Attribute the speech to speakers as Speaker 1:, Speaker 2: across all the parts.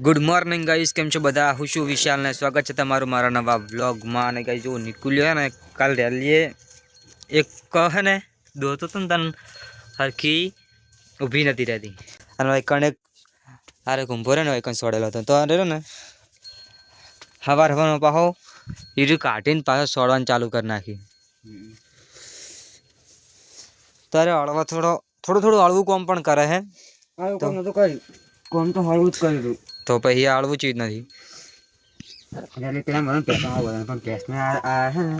Speaker 1: Good morning guys કેમ છો બધા? હું છું વિશાલ ને સ્વાગત છે તમારું મારા નવા વ્લોગમાં અને ગાઈસ જો નીકળ્યો ને, કાલ રેલીએ. એક કહે ને દોતો તો તને, હરખી ઊભી નથી રહેતી. અને ભાઈ એક અરે કુંભો રે ને વાયકણ સોડેલો હતો. તો અરે ને, હવાર હવાનો પાહો ઈરું કાઢીને પાછો સોડવાનું ચાલુ કરી નાખી. તારે હળવા થોડો, થોડું થોડું હળવું કોમ પણ કરે હે. તો-
Speaker 2: કામ તો હળવું જ કર્યું હતું
Speaker 1: તો પછી હળવું ચીજ નથી.
Speaker 2: એટલે પેલા મને પેસમાં બોલે પણ પેસમાં આ આ છે ને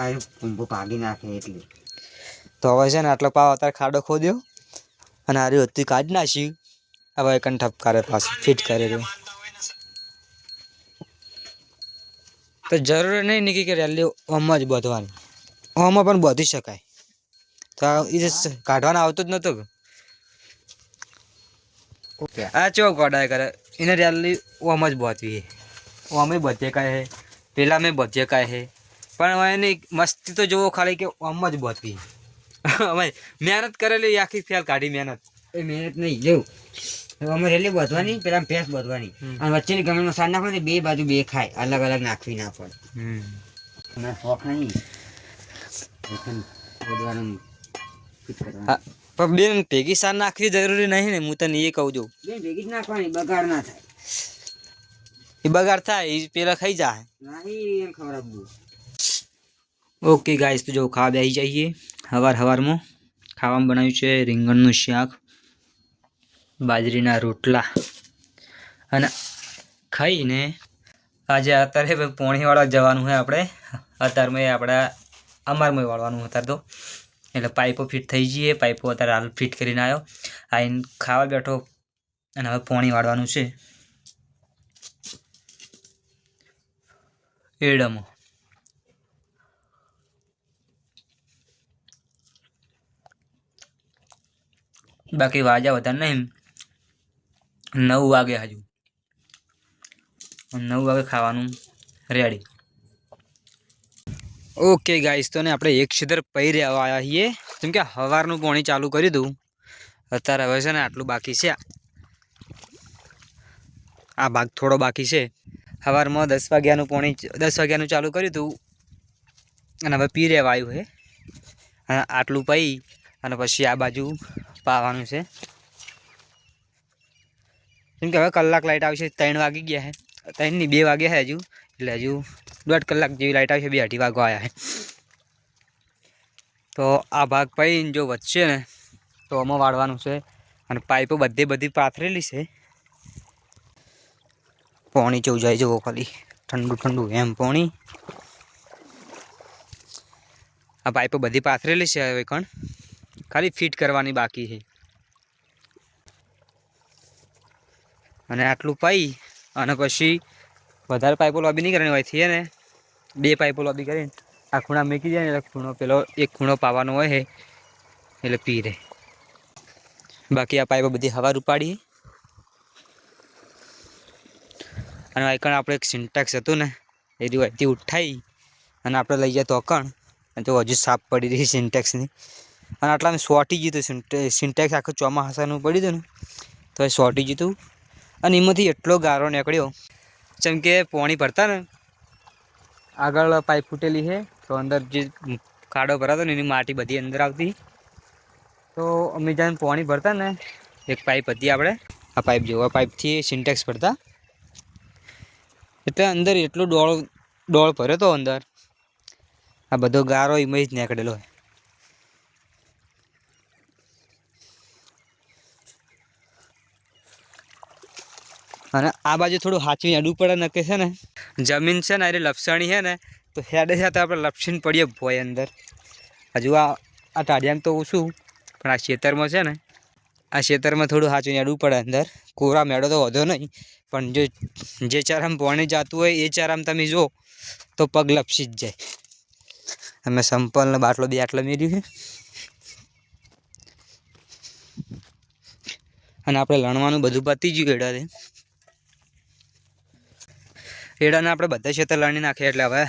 Speaker 2: આ કુંભો ભાગી નાખે એટલે.
Speaker 1: તો હવે છે ને આટલો પાવ અત્યારે ખાડો ખોદ્યો અને આરી હતી કાઢી નાખ્યું. હવે કંઠપ ઠપ કરે પાછું ફિટ કરે રહ્યું તો જરૂર નહીં નીકળી કે રેલી ઓમ જ બધવાની. ઓમાં પણ બધી શકાય. તો કાઢવાના આવતો જ નહોતો.
Speaker 2: ઓકે
Speaker 1: આ ચો ગોડાય કરે? એને રેલી ઓમ જ હે. ઓમે બચે કાંઈ હે. પેલા મેં બચે કાંઈ હે. પણ એની મસ્તી તો જોવો ખાલી કે ઓમ જ બચવી અમે મહેનત કરેલી આખી ફેલ કાઢી મહેનત.
Speaker 2: એ મહેનત નહીં જેવું અમે રેલી બધવાની પેલા ભેંસ બધવાની અને વચ્ચેની ગમે સાર નાખો ને બે બાજુ બે ખાય અલગ અલગ નાખવી ના પડે. અને શોખ નહીં. બધવાનું
Speaker 1: પણ બેન ભેગી સાર નાખવી જરૂરી નહીં ને હું તને એ કહું છું.
Speaker 2: બે ભેગી જ નાખવાની બગાડ ના થાય.
Speaker 1: એ બગાડ થાય એ પેલા ખાઈ જાય.
Speaker 2: નહીં એમ ખબર આપવું
Speaker 1: ઓકે ગાઈસ તો જો ખાવા બેસી જઈએ હવાર હવારમાં. ખાવામાં બનાવ્યું છે રીંગણનું શાક બાજરીના રોટલા. અને ખાઈને આજે અત્યારે પોણીવાળા જવાનું હોય આપણે. અત્યારમાં આપણા અમારમાં વાળવાનું અત્યારે તો. એટલે પાઇપો ફિટ થઈ જઈએ, પાઇપો અત્યારે હાલ ફિટ કરીને આવ્યો. આવીને ખાવા બેઠો અને હવે પોણી વાળવાનું છે. એડમો. બાકી વાજા વધારે નહીં. નવ વાગે હજુ. નવ વાગે ખાવાનું રેડી ઓકે ગાઈસ તો ને આપણે એક સીધર પહી રહેવા આવ્યા છીએ. જેમ કે સવારનું પાણી ચાલુ કર્યું દઉં. અત્યારે હવે છે ને આટલું બાકી છે. આ ભાગ થોડો બાકી છે. સવારમાં દસ વાગ્યાનું પાણી દસ વાગ્યાનું ચાલુ કર્યું હતું અને હવે પી રહેવા આવ્યું છે અને આટલું પી અને પછી આ બાજુ પાવાનું છે. જેમ કે હવે કલાક લાઇટ આવશે, ત્રણ વાગી ગયા છે ત્રણની બે વાગ્યા છે હજુ. એટલે હજુ દોઢ કલાક જેવી લાઇટ આવશે બે અઢી વાગો આવ્યા છે. તો આ ભાગ પૈને જો વધશે ને, તો આમાં વાળવાનું છે. અને પાઇપો બધે બધી પાથરેલી છે. પોણી જેવું જાય જવો ખાલી. ઠંડુ ઠંડુ, એમ પોણી. આ પાઇપો બધી પાથરેલી છે હવે કણ. ખાલી ફિટ કરવાની બાકી છે. અને આટલું પાઈ, અને પછી વધારે પાઇપો લોબી નહીં કરવાની હોય છે ને? બે પાઇપો લોબી કરીને. આ ખૂણા મૂકી જાય ને એટલે ખૂણો પેલો, એક ખૂણો પાવાનો હોય છે એટલે પી રહે બાકી આ પાઇપો બધી હવા રૂપાડી અને આઈકણ આપણે એક સિન્ટેક્સ હતું ને, એ રીવાયથી ઉઠાઈ. અને આપણે લઈ જાય તો અકણ અને તો હજુ સાફ પડી રહી સિન્ટેક્સની અને આટલામાં સોટી ગયું હતું સિન્ટેક્સ આખું ચોમાસાનું પડ્યું હતું ને, તો એ સોટી ગયું અને એમાંથી એટલો ગારો નીકળ્યો જેમ કે પોણી ભરતા ને. આગળ પાઇપ ફૂટેલી છે, તો અંદર જે ખાડો ભરાતો ને એની માટી બધી અંદર આવતી. તો અમે જ્યારે પોણી ભરતા ને, એક પાઇપ હતી આપણે. આ પાઇપ જેવો આ પાઇપથી સિન્ટેક્સ ભરતા. એટલે અંદર એટલો ડોળ ડોળ ભર્યો તો અંદર. આ બધો ગારો એમાં જ નીકળેલો અને આ બાજુ થોડું હાચવી અડવું પડે, નકે છે ને? જમીન છે ને એટલે લપસણી છે ને, તો હેડે સાથે આપણે લપસીને પડીએ ભોય અંદર. હજુ આ આ ટાઢિયામાં તો ઓછું પણ આ ખેતરમાં છે ને, આ ખેતરમાં થોડું હાચવીને અડવું પડે અંદર. કોરા મેળો તો વધો નહીં, પણ જો જે ચારામ પાણી જતું હોય, એ ચારામ તમે જો તો પગ લપસી જ જાય. અમે સંપલનો બાટલો બે આટલો મેળ્યું છે. અને આપણે લણવાનું બધું પતી ગયું એડાથી એડાને આપણે બધા ખેતર લણી નાખીએ એટલે હવે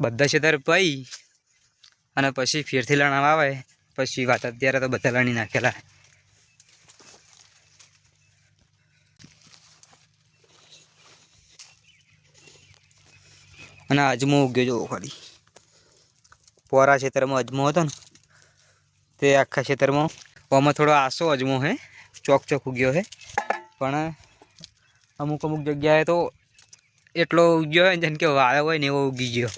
Speaker 1: બધા ખેતર પઈ અને પછી ફેરથી લણાવા આવે, પછી વાત અત્યારે તો બધા લણી નાખેલા. અને અજમો ઉગ્યો જોવો ખરી પોરા ક્ષેત્રમાં અજમો હતો ને, તે આખા ક્ષેત્રમાં આમાં થોડો આસો અજમો છે ચોક ચોક ઉગ્યો છે પણ અમુક અમુક જગ્યાએ તો એટલો ઉગ્યો હોય ને જેમ કે વાળો હોય ને એવો ઉગી ગયો.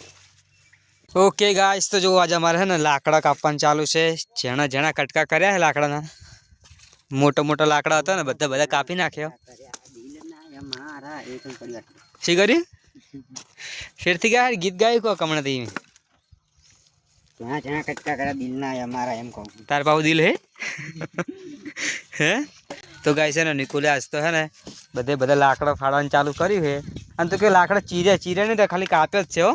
Speaker 1: ઓકે ગાઈસ તો જો આજે અમારે છે ને લાકડા કાપવાનું ચાલુ છે. જેણા જેણા કટકા કર્યા છે લાકડાના. મોટા મોટા લાકડા હતા ને બધા બધા કાપી નાખ્યા.
Speaker 2: મારા એક પડ્યા
Speaker 1: શી કર્યું ફેરથી ગયા ગીત ગાયું કો કમણાથી
Speaker 2: ત્યાં જ્યાં કટકા કર્યા દિલ ના આયા મારા એમ કહું.
Speaker 1: તાર પાઉ દિલ હે? હે? તો ગાય છે ને નિકુલે આજ તો હે ને બધે બધા લાકડા ફાડવાનું ચાલુ કર્યું છે. અને તો કે લાકડા ચીરે ચીરે નહીં તો ખાલી કાપ્યો જ છે હો.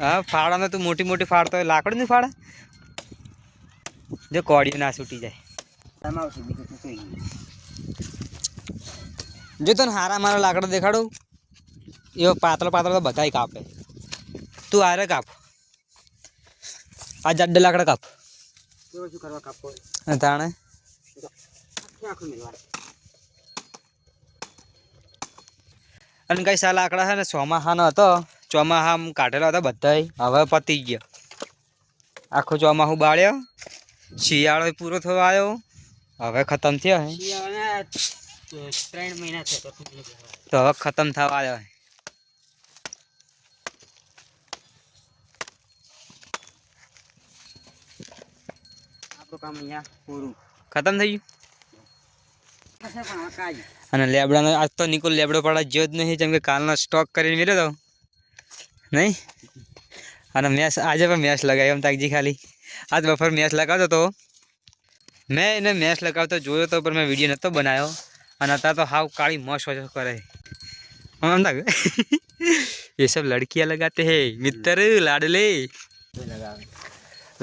Speaker 2: હે ફાડ્યા તો
Speaker 1: હા મોટી મોટી ફાડતો હોય લાકડું નહીં ફાડે? જો કોડિયું ના છૂટી જાય. જો તને હારા મારા લાકડા દેખાડું. એવો પાતળો પાતળો તો બધાય કાપે. તું આરે કાપ. આ જાડે લાકડા કાપ.
Speaker 2: શું કરવા કાપો
Speaker 1: તાણે? અને કઈ સા લાકડા છે ને ચોમાહાનો હતો. ચોમાહામ કાઢેલો હતો બધા હવે પતી ગયો. આખો ચોમાહું બાળ્યો. શિયાળો પૂરો થવા આવ્યો. હવે ખતમ થયો
Speaker 2: ત્રણ મહિના તો
Speaker 1: હવે ખતમ થવા આવ્યો
Speaker 2: આપણું કામ અહીંયા પૂરું.
Speaker 1: ખતમ થઈ ગયું? અને લેબડાનો આજ તો નિકોલ લેબડો પડવા જ્યો જ નહીં જેમ કે કાલનો સ્ટોક કરીને મેળ્યો તો નહીં અને મેચ આજે પણ મેચ લગાવ્યો એમ તાકજી ખાલી આજ બફર મેચ લગાવતો તો મેં એને મેચ લગાવતો જોયો તો પણ મેં વિડીયો નહોતો બનાવ્યો અને અત્યારે તો હાવ કાળી મોશ વોશ કરે આમ તાક ये सब लड़कियां लगाते हैं मित्र लाडले
Speaker 2: કોઈ લગાવે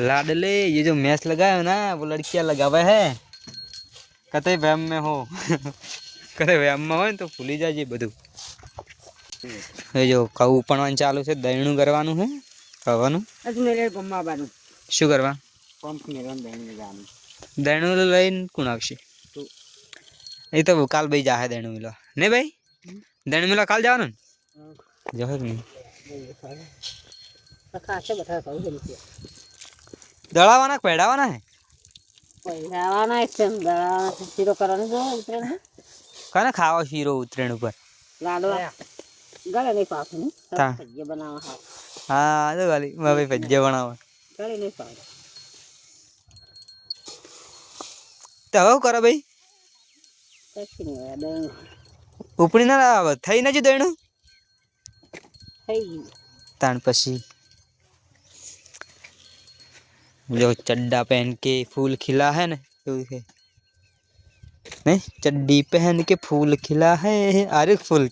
Speaker 1: लाडले ये जो मैच लगाया है ना वो लड़कियां लगावे है કતે વહેમ મેં હો. કતે વહેમમાં હોય ને તો ભૂલી જાય બધું. એ જો કઉ પણ ચાલુ છે દહીણું કરવાનું છે ખાવાનું. શું કરવા? દહીણું લઈને કોણ આવશે? એ તો કાલ ભાઈ જાહે દહીણું મિલો ને ભાઈ? દહીણું મિલો કાલ જવાનું? ને જશે નહીં? દળાવાના પહેડાવાના હે?
Speaker 2: છે દળાવાના શીરો કરવાનો જો ઉતરેણ
Speaker 1: કાને ખાવા શીરો ઉતરેણ ઉપર?
Speaker 2: લાડવા. ગળે નહીં પાછું ભજીયા બનાવવા હા
Speaker 1: હા તો ભજીયા
Speaker 2: ગળે નહીં
Speaker 1: હવે કરો ભાઈ?
Speaker 2: કશું નહીં હોય દહીં.
Speaker 1: ઉપડી ના થઈ ના જ
Speaker 2: થઈ ગયું.
Speaker 1: તાણ પછી. જો चड्डा पहन के फूल खिला है ना એવું છે नहीं चड्डी पहन के फूल खिला है अरे फूल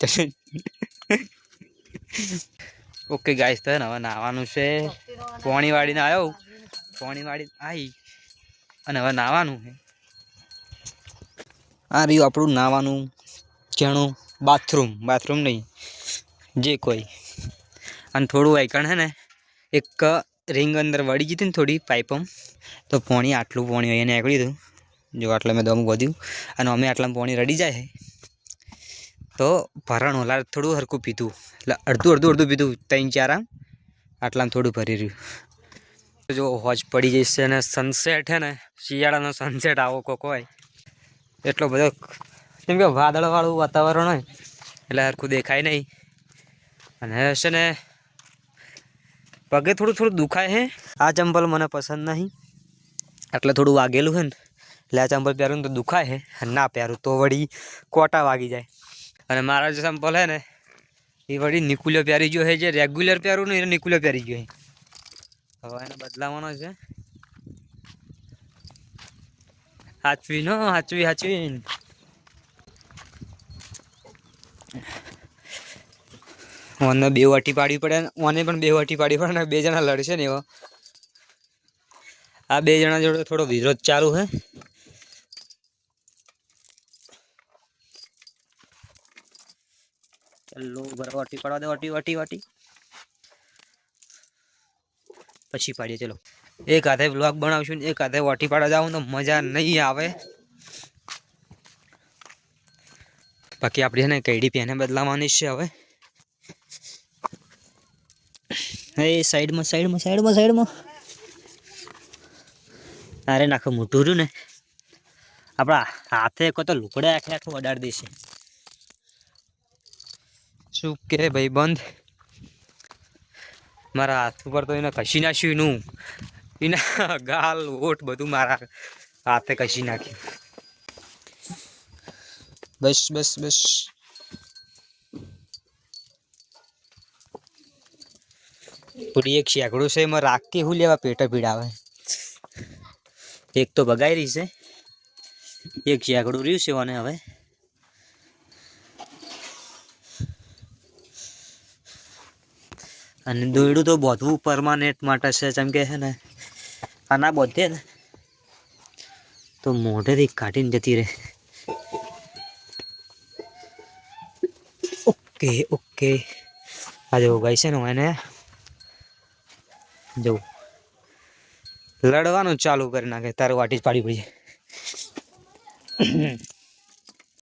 Speaker 1: ઓકે ગાઈસ તો હવે નાવાનું છે પોણી વાળીને આવ્યો પોણી વાળી આવી અને હવે નાવાનું છે આ રહ્યું આપણું નાવાનું જેણું બાથરૂમ બાથરૂમ નહીં જે કોઈ અને થોડું આઈકણ છે ને એક રિંગ અંદર વળી જતી ને થોડી પાઇપમ તો પોણી આટલું પોણી અહીંયા નીકળ્યું હતું જો આટલે મેં દમ વધ્યું અને અમે આટલામાં પોણી રડી જાય તો ભરણ ઓલા થોડું હરખું પીધું. એટલે અડધું અડધું અડધું પીધું, ત્રણ ચાર આમ. આટલામાં થોડું ભરી રહ્યું. જો હોજ પડી જશે અને સનસેટ છે ને, શિયાળાનો સનસેટ આવો કોક હોય. એટલો બધો કેમ કે વાદળવાળું વાતાવરણ હોય, એટલે હરખું દેખાય નહીં. અને છે ને પગે થોડું થોડું દુખાય હે? આ ચંપલ મને પસંદ નહીં. એટલે થોડું વાગેલું છે ને? એટલે આ ચંપલ પહેરું તો દુખાય હે? ના પહેરું તો વળી કોટા વાગી જાય. અને મારા જે ચંપલ હે ને એ વળી નિકુલ્યો પહેરી ગયો હે જે રેગ્યુલર પહેરું ને એને નિકુલ્યો પહેરી ગયો હે. હવે એને બદલાવાનો છે. હાચવી નો હાચવી હાચવી. ઓને બે વાટી પાડવી પડે ઓને પણ બે વાટી પાડવી પડે ને, બે જણા લડશે ને એવા. આ બે જણા જોડે થોડો વિરોધ ચાલુ હે. ચાલો બરાબર વાટી પાડવા દે, વાટી વાટી વાટી. પછી પાડીએ, ચલો. એક હાથે બ્લોગ બનાવશું ને, એક હાથે વાટી પાડવા જાઉં તો મજા નહીં આવે. બાકી આપણે છે ને કઈડી પેને બદલાવાની છે હવે. એ સાઈડમાં સાઈડમાં સાઈડમાં સાઈડમાં. અરે નાખો મોટું રહ્યું ને. આપણા હાથે એક તો લુકડે આખે આખું અડાડી દેશે. શું કે ભાઈ બંધ? મારા હાથ ઉપર તો એને કસી નાખ્યું એનું. એના ગાલ ઓટ બધું મારા હાથે કસી નાખ્યું. બસ બસ બસ. પૂરી એક શેકડું છે, એમાં રાખતી હું લેવા પેટે પીડાવે. એક તો બગાઈ રહી છે, એક શેકડું રહ્યું છે મને હવે. અને દોયડું તો બોધવું પરમાનેન્ટ માટે છે, જેમ કે છે ને આના બધે ને, તો મોઢેથી કાઢીને જતી રહે. Okay okay. આજે જો છે ને એને જો લડવાનું ચાલુ કરી નાખે તારું વાટી જ પાડી પડી